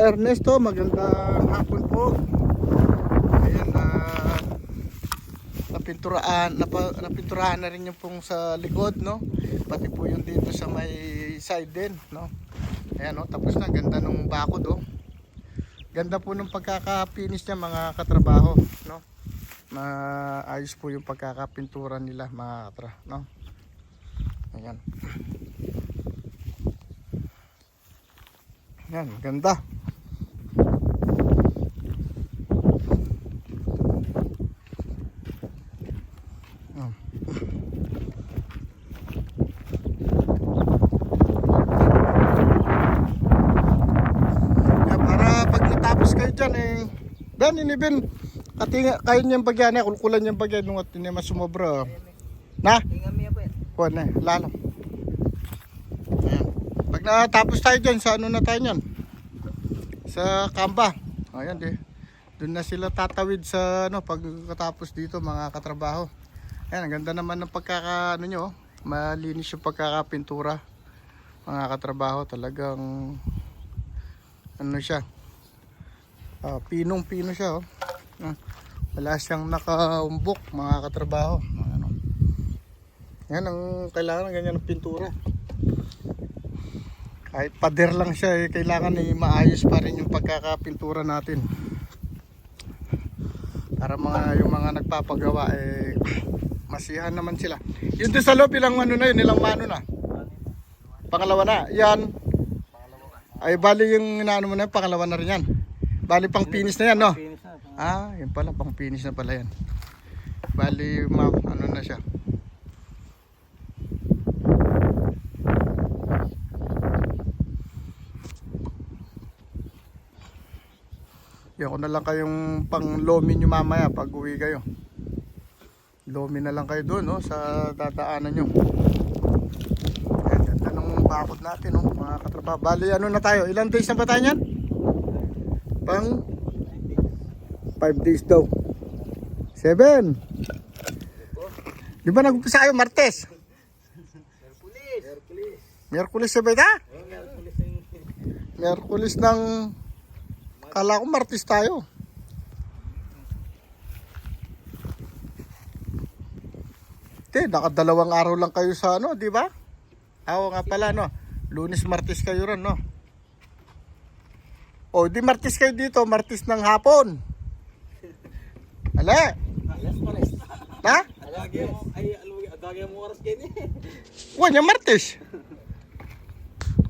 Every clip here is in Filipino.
Ah, Ernesto, magandang hapon po. Ayan, na napinturaan, napa, napinturahan na rin yung pong sa likod, no? Pati po yung dito sa may side din, no? Ayan, no? Tapos na, ganda nung bakod, oh. Ganda po nung pagkaka-finish niya, mga katrabaho, no? Maayos po yung pagkakapintura nila, mga katra, no? Ayan. Yan, ganda. Yan. Yan, para pag natapos kayo dyan eh, Ben, katinga, kayo niyang bagyan eh, kulkulan niyang bagyan nung at hindi masumobra. Na? Yan yan. Kuha na, lalo. Ayan. Pag natapos tayo dyan, sa ano na tayo nyan? Sa Kamba. Ayan, di. Doon na sila tatawid sa ano, pagkatapos dito, mga katrabaho. Ayan, ang ganda naman ng pagkaka, ano nyo, oh. malinis yung pagkakapintura. Mga katrabaho, talagang, ano siya, ah, pinong-pino siya, oh. Ah, Wala siyang nakaumbok, mga katrabaho. Ano, yan ang kailangan ng ganyan ng pintura. Kahit pader lang siya, eh, kailangan eh, maayos pa rin yung pagkakapintura natin. Para mga yung mga nagpapagawa eh masihan naman sila. Yun doon sa loob ilang ano na yun, ilang mano na. Pangalawa na. Yan. Ay bali yung inaano mo na yun, pangalawa na rin yan. Bali pang finish na yan, no? Ah, yun pala, pang finish na pala yan. Bali, ma, ano na siya. Yan ko na lang kayong pang lomi nyo mamaya pag uwi kayo. Lomi na lang kayo doon, no, sa dadaanan nyo. Ayan, ganda ng bakod natin, no, mga katrapa. Bali, ano na tayo? Ilang days na ba tayo yan? Pang 5 days daw. 7. Di ba nag-umpisa kayo Martes? Sa beta? Hercules yung... Miyerkules ng... Kala ko Martes tayo. Hindi, nakadalawang araw lang kayo sa ano, di ba? Ako nga pala, no? Lunes, Martes kayo ron, no? O, di Martes kayo dito, Martes ng hapon. Ala, Alas pares. ha? Agagi mo. Ay, alugi. Agagi mo oras kayo eh. Huwag niya Martes.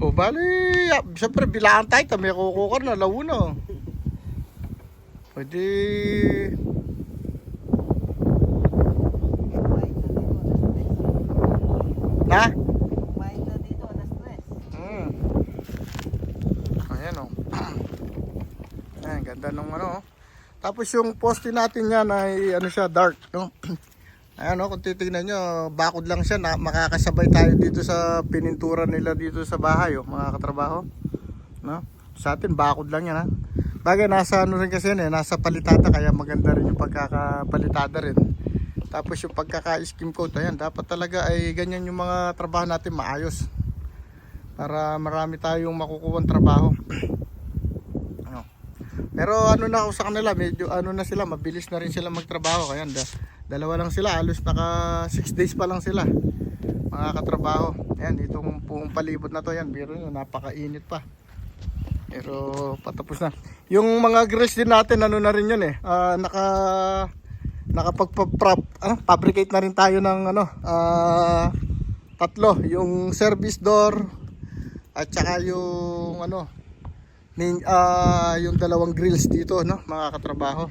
O bali, siyempre bilaan tayo, kami kukukar na, launa. Pwede, na? Kumain na dito, alas tres. Mm. Ayan o. Ayan, ganda nung ano. oh. Tapos yung poste natin yan ay ano siya, dark. No? Ayan o, kung titignan nyo, bakod lang siya na makakasabay tayo dito sa pinintura nila dito sa bahay o, mga katrabaho. No? Sa atin, bakod lang yan ha. Bagay, nasa ano rin kasi yan eh, nasa palitada kaya maganda rin yung pagkakapalitada rin. Tapos yung pagkaka-skim coat, ayan, dapat talaga ay ganyan yung mga trabaho natin maayos para marami tayong makukuha trabaho. Pero ano na ako sa kanila, medyo ano na sila, mabilis na rin sila magtrabaho. Kaya da, dalawa lang sila, halos naka 6 days pa lang sila. Mga katrabaho. Ayan, itong buong palibot na to, yan, biro nyo, napakainit pa. Pero patapos na. Yung mga grills din natin, ano na rin yun eh, ah, naka nakapagpa-prop, ano, fabricate na rin tayo ng ano, ah, tatlo, yung service door, at saka yung ano nin, ah, yung dalawang grills dito no? Mga katrabaho.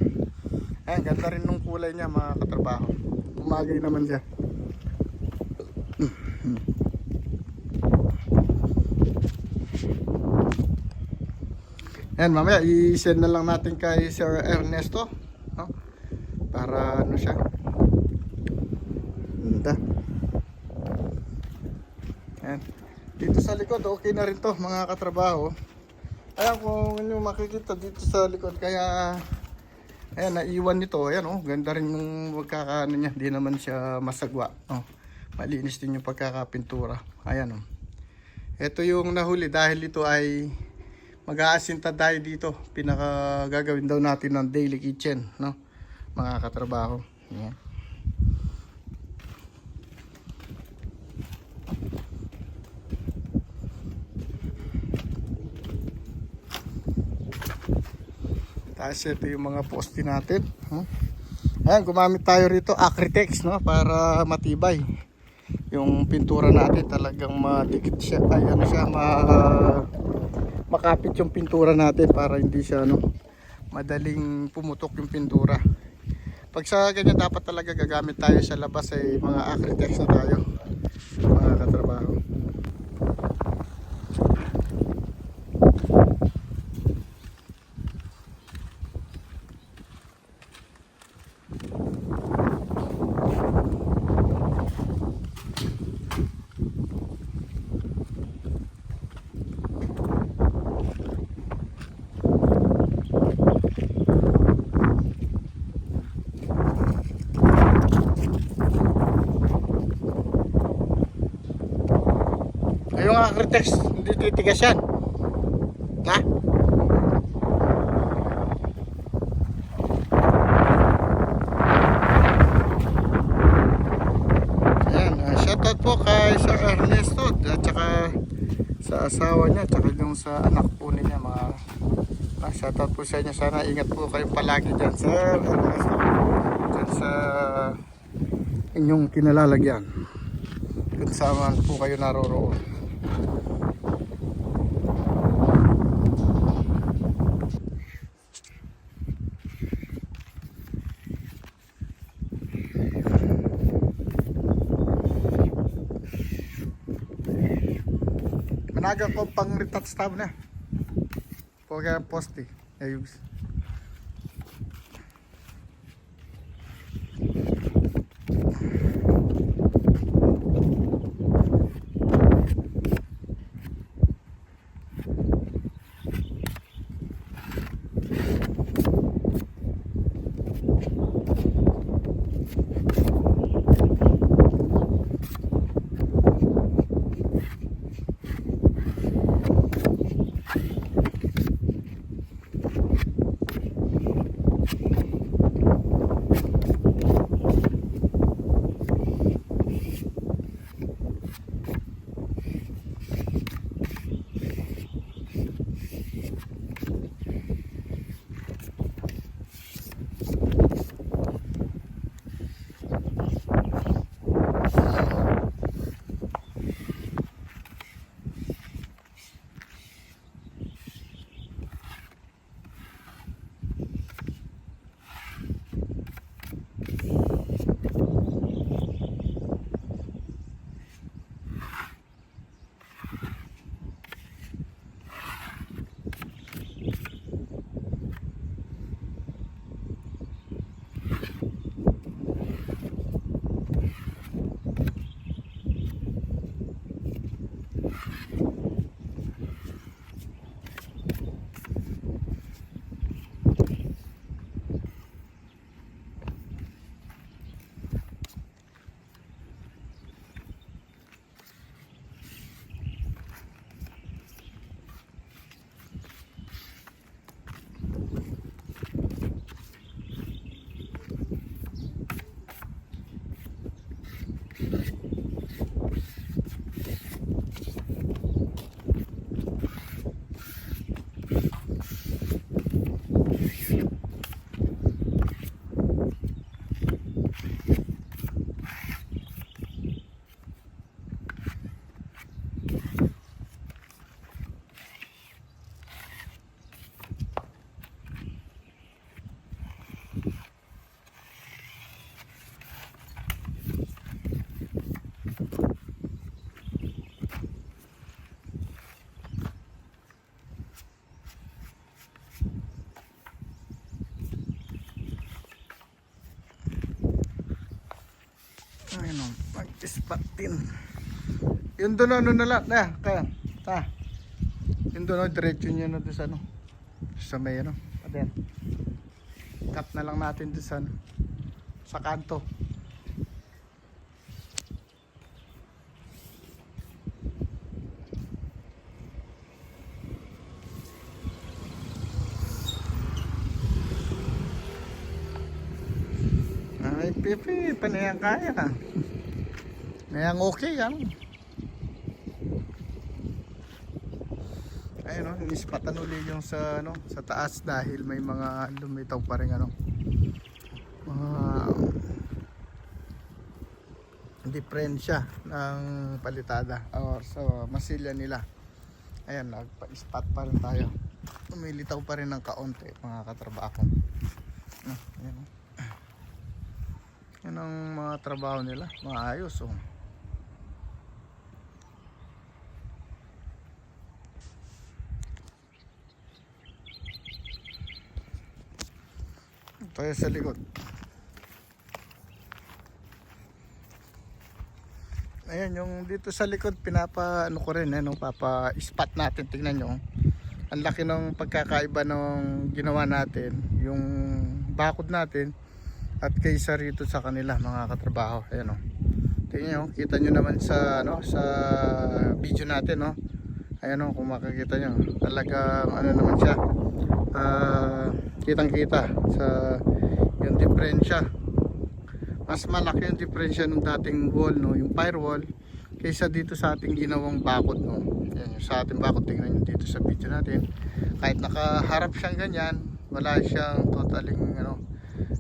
Ayan ganda rin nung kulay niya mga katrabaho. Umagay naman siya. Ayan mamaya i-send na lang natin kay Sir Ernesto no? para ano siya. Ganda. Ayan. Dito sa likod okay na rin to mga katrabaho ayan kung inyo makikita dito sa likod kaya ayan naiwan nito ayan oh ganda rin yung pagkakaano niya di naman siya masagwa oh malinis din yung pagkakapintura ayan oh ito yung nahuli dahil ito ay mag-aasinta tayo dito. Pinaka gagawin daw natin ng daily kitchen, no? Mga katrabaho. Yan. Tapos ito yung mga poste natin. Huh? Ayan, gumamit tayo rito Acritex no para matibay. Yung pintura natin talagang madikit siya. Ay ano siya, ma makapit yung pintura natin para hindi siya ano madaling pumutok yung pintura. Pag sa ganyan dapat talaga gagamit tayo sa labas ay mga Acritex na tayo. Mga katrabaho. Yung Acritex, hindi titigas yan. Ha? Ayan, uh, shoutout po kay Sir Ernesto at saka sa asawa niya at saka yung sa anak po niya mga uh, shoutout po sa inyo. Sana ingat po kayo palagi dyan Sir Ernesto. Dyan sa inyong kinalalagyan. Kung saan po kayo naroroon Managa ko pang retouch tab na. Pagka poste. Ayos. Ayun o, mag-spot din. Yun doon ano na lang, na, kaya, ta. Yun doon o, diretso nyo na doon sa ano. Sa may ano. Cut na lang natin doon sa ano, sa kanto. Pipi, panayang kaya. Nayang okay yan. Ayun no, inispatan uli yung sa ano, sa taas dahil may mga lumitaw pa rin ano. Mga diferensya ng palitada or sa masilya nila. Ayan, nagpa-spot pa rin tayo. Umilitaw pa rin ng kaunti mga katrabaho. Ah, Ayan. Yan ang mga trabaho nila, mga ayos oh. Tayo sa likod. Ayan, yung dito sa likod, pinapa, ano ko rin, ano, papa spot natin, tingnan nyo. Ang laki ng pagkakaiba ng ginawa natin, yung bakod natin, at kaysa rito sa kanila, mga katrabaho. Ayan, oh. Tingnan nyo, kita nyo naman sa, ano, sa video natin, no. Ayan, oh, kung makikita nyo, talagang, ano naman siya, ah, kitang kita sa yung diferensya mas malaki yung diferensya ng dating wall no yung firewall kaysa dito sa ating ginawang bakod no yan yung sa ating bakod tingnan nyo dito sa video natin kahit nakaharap siyang ganyan wala siyang totaling ano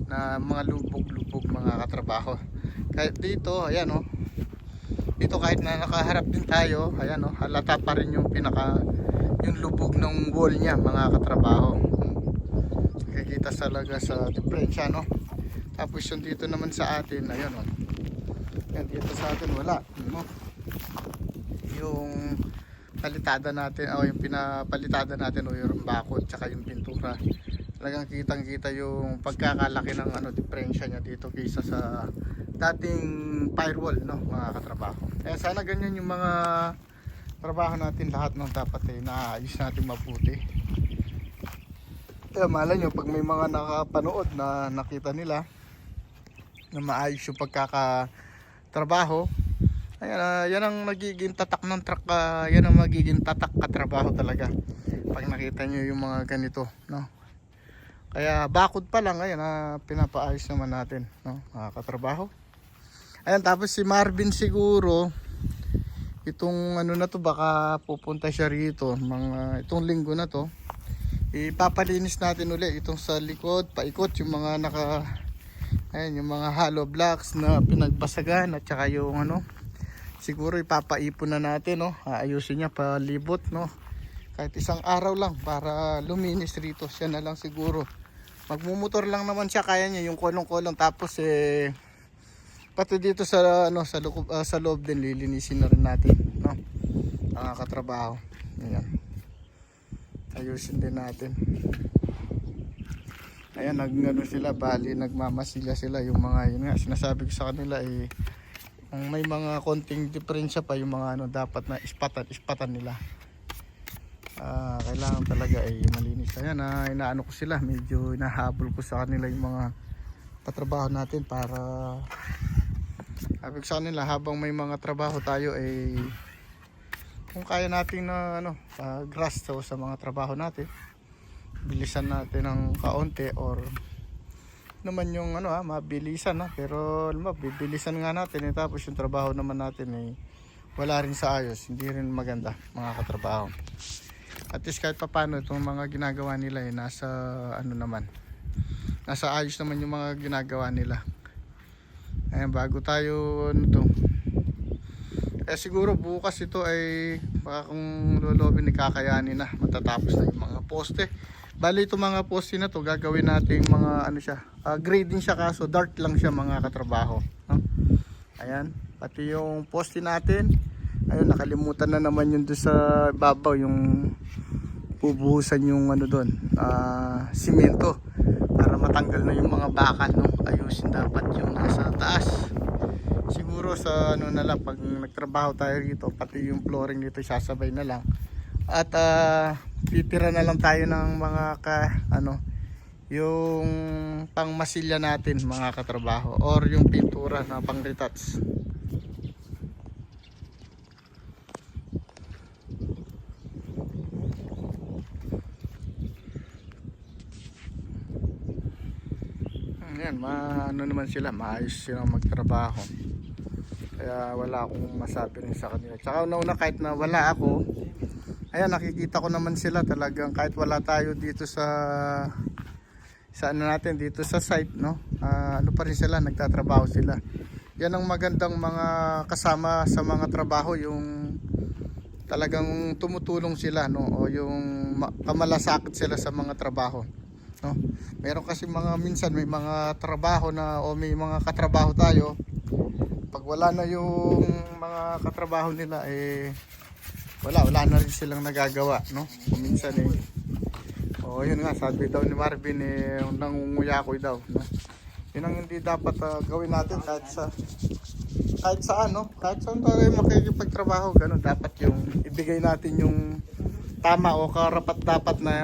na mga lubog-lubog mga katrabaho. Kahit dito ayan no dito kahit na nakaharap din tayo ayan no halata pa rin yung pinaka yung lubog ng wall niya mga katrabaho. Nakikita talaga sa diferensya no? Tapos yung dito naman sa atin ayun oh. Yan dito sa atin wala no? Yung palitada natin o yung pinapalitada natin o yung bakod tsaka yung pintura talagang kitang kita yung pagkakalaki ng ano diferensya niya dito kaysa sa dating firewall no mga katrabaho. Kaya sana ganyan yung mga trabaho natin lahat no dapat eh naayos natin mabuti. Kaya malay nyo pag may mga nakapanood na nakita nila na maayos yung pagkakatrabaho ayan, ah, yan ang magiging tatak ng truck ah, yan ang magiging tatak katrabaho talaga. Pag nakita nyo yung mga ganito no kaya bakod pa lang ayan ah, pinapaayos naman natin no mga katrabaho. Ayan tapos si Marvin siguro itong ano na to baka pupunta siya rito mga itong linggo na to. Ipapalinis natin uli itong sa likod paikot yung mga naka ayun yung mga hollow blocks na pinagbasagan at saka yung ano. Siguro ipapaipon na natin no aayusin niya palibot no. Kahit isang araw lang para luminis rito siya na lang siguro magmumotor lang naman siya kaya niya yung kolong-kolong. Tapos eh pati dito sa ano sa loob, ah, sa loob din lilinisin na rin natin no? Mga katrabaho. Ayan. Ayusin din natin. Ayan nagano sila bali nagmamasilya sila. Yung mga yun nga sinasabi ko sa kanila eh kung may mga konting diferensya pa yung mga ano dapat na ispatan ispatan nila Ah, kailangan talaga ay malinis. Ayan na inaano ko sila. Medyo inahabol ko sa kanila yung mga katrabaho natin para sabi ko sa kanila habang may mga trabaho tayo ay kung kaya natin na ano uh, grass to sa mga trabaho natin bilisan natin ng kaunti or naman yung ano ha mabilisan na pero alam mo bibilisan nga natin eh, tapos yung trabaho naman natin eh wala rin sa ayos. Hindi rin maganda mga katrabaho at least kahit papano itong mga ginagawa nila eh nasa ano naman nasa ayos naman yung mga ginagawa nila Ayan, bago tayo ano. Kaya siguro bukas ito ay baka kung lolobin ni kakayanin na matatapos na yung mga poste. Bali itong mga poste na to gagawin natin mga ano siya, ah, grading siya kaso dark lang siya mga katrabaho. No? Ayan, pati yung poste natin. Ayun, nakalimutan na naman yung doon sa babaw yung bubuhusan yung ano doon, ah, simento para matanggal na yung mga bakal no ayusin dapat yung nasa taas. Siguro sa ano na lang pag nagtrabaho tayo rito pati yung flooring dito sasabay na lang. At ah, titira na lang tayo ng mga ka ano yung pangmasilya natin mga katrabaho or yung pintura na pang retouch Ayan, ma ano naman sila, maayos silang magtrabaho. Kaya wala akong masabi rin sa kanila. Tsaka una-una kahit na wala ako, ayan nakikita ko naman sila talagang kahit wala tayo dito sa sa ano natin dito sa site no Ah, ano pa rin sila nagtatrabaho sila yan ang magandang mga kasama sa mga trabaho yung talagang tumutulong sila no o yung ma- kamalasakit sila sa mga trabaho no? Meron kasi mga minsan may mga trabaho na o may mga katrabaho tayo pag wala na yung mga katrabaho nila eh wala wala na rin silang nagagawa no? Kung minsan eh oh yun nga sabi daw ni Marvin eh nangunguyakoy daw no? Yun ang hindi dapat ah, gawin natin kahit sa kahit saan no? Kahit saan tayo makikipagtrabaho ganun. Dapat yung ibigay natin yung tama o karapat dapat na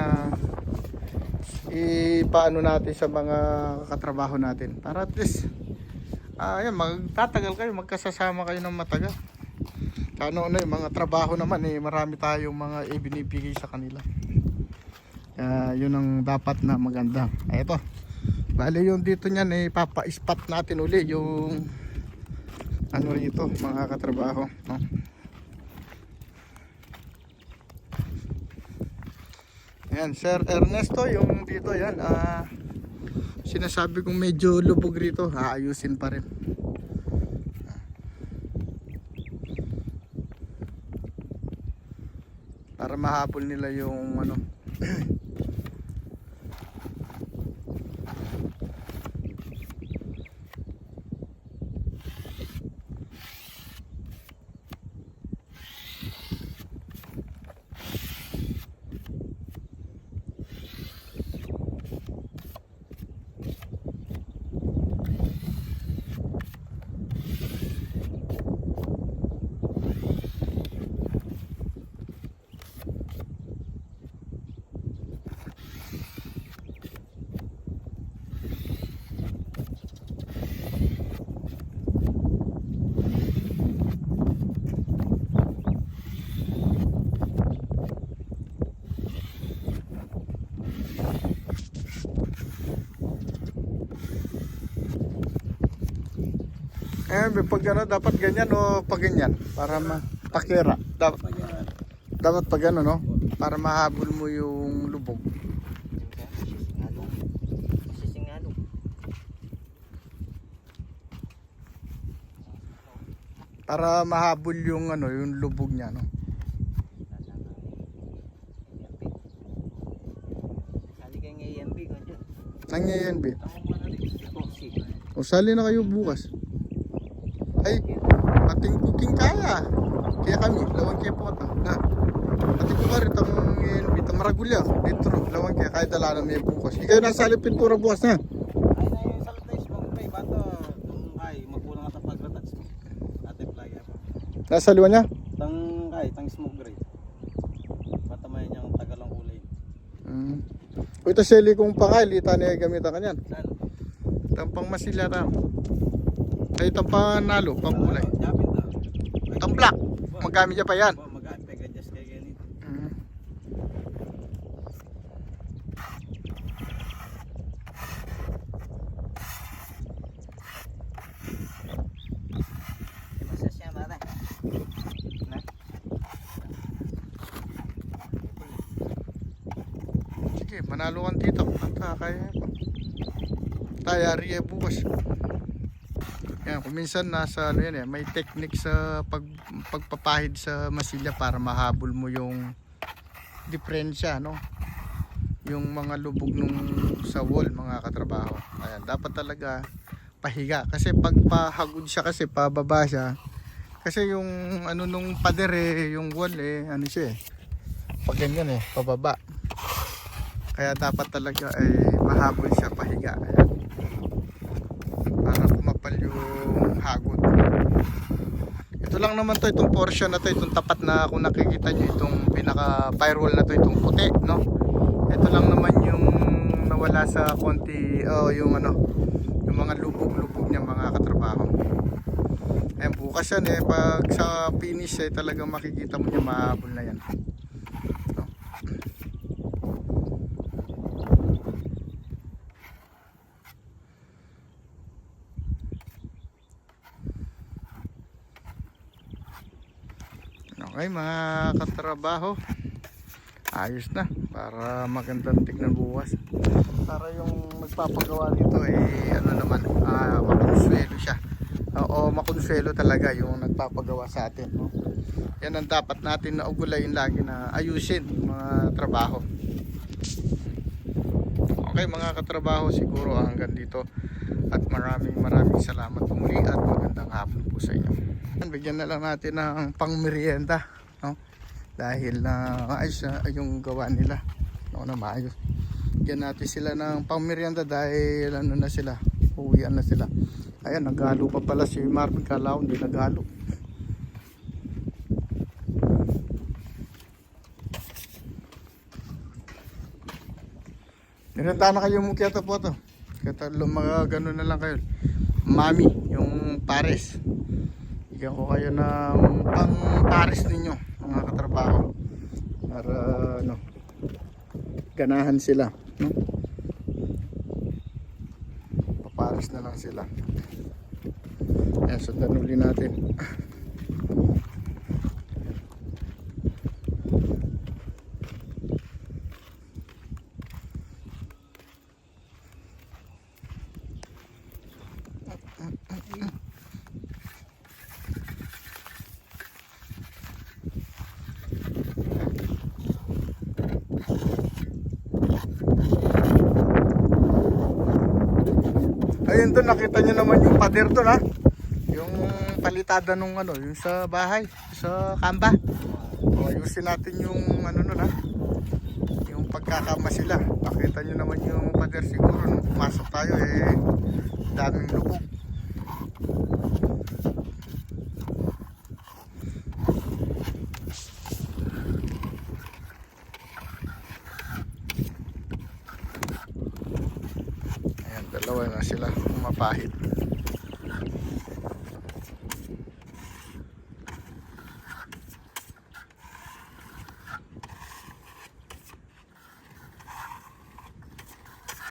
ipaano natin sa mga katrabaho natin. Para at least ah yan magtatagal kayo magkasasama kayo ng matagal. Ano na yung mga trabaho naman eh marami tayong mga ibinibigay sa kanila. Kaya yun ang dapat na maganda. Ay ito bali yung dito niyan eh papa-spot natin uli yung ano rito mga katrabaho no? Ayan, Sir Ernesto, yung dito yan, ah, sinasabi kong medyo lubog rito, aayusin pa rin. Para mahabol nila yung ano. Eh, pag ano, dapat ganyan o pag ganyan, para mapakira. Dapat, dapat pag ano, no? Para mahabol mo yung lubog. Para mahabol yung ano, yung lubog niya, no? Toxic. O sali na kayo bukas. Ay, ating cooking kaya. Kaya kami, lawang kaya po ata. Na, ating ko ka rin, tang bita maragulya. Dito ro, lawang kaya, kahit dala na may bukas. Ikaw nasa alip pintura bukas na. Ay na yung salat na ismong may bato. Tung kay magkulang at pagratats mo. Ate playa. Nasa liwan niya? Tang kay tang smoke grade. Patamay niyang tagalang kulay. Mm. O ito sili kong lita niya gamitan ka niyan. Saan? Tampang masilya tam. Ay, tampang nalo, pang kulay. Yapin ta. Tang black. Magamit niya pa yan. Ba mag-aapeg adjust kay ganito. Mm. Sige, manalo kang dito. At ah, kaya. Tayari eh bukas. Yan, kung minsan nasa ano yan eh, may technique sa pag, pagpapahid sa masilya para mahabol mo yung diferensya, no? Yung mga lubog nung sa wall, mga katrabaho. Ayan, dapat talaga pahiga. Kasi pag pahagod siya kasi, pababa siya. Kasi yung ano nung pader eh, yung wall eh, ano siya eh. Pag ganyan eh, pababa. Kaya dapat talaga ay mahabol siya pahiga. Ayan. Para kumapal yung hagod. Ito lang naman to, itong portion na to, itong tapat na kung nakikita nyo, itong pinaka firewall na to, itong puti, no? Ito lang naman yung nawala sa konti, oh, yung ano, yung mga lubog-lubog niya mga katrabaho. Ayan, bukas yan eh, pag sa finish eh, talagang makikita mo niya mahabol na yan. Okay mga katrabaho. Ayos na para magandang tignan bukas. Para yung nagpapagawa nito eh ano naman, ah, makonsuelo siya. Oo, makonsuelo talaga yung nagpapagawa sa atin. No? Yan ang dapat natin na ugulayin lagi na ayusin mga trabaho. Okay mga katrabaho, siguro hanggang dito. At maraming maraming salamat muli at magandang hapon po sa inyo. Bigyan na lang natin ng pangmerienda. No? Dahil na maayos na yung gawa nila. No, na maayos. Bigyan natin sila ng pangmerienda dahil ano na sila. Uwian na sila. Ayan, naghalo pa pala si Marvin Calao. Hindi naghalo. Ninanta na kayo mukiyata po to. Kaya mga ganun na lang kayo. Mami, yung pares. Bigyan ko kayo ng pang pares ninyo, mga katrabaho. Para ano, ganahan sila. No? Papares na lang sila. Ayan, sundan uli natin. Ayun doon, nakita nyo naman yung pader doon ha. Yung palitada nung ano, yung sa bahay, sa kamba. O, ayusin natin yung ano nun ha. Yung pagkakama sila. Nakita nyo naman yung pader siguro nung pumasok tayo eh. Daming lubog.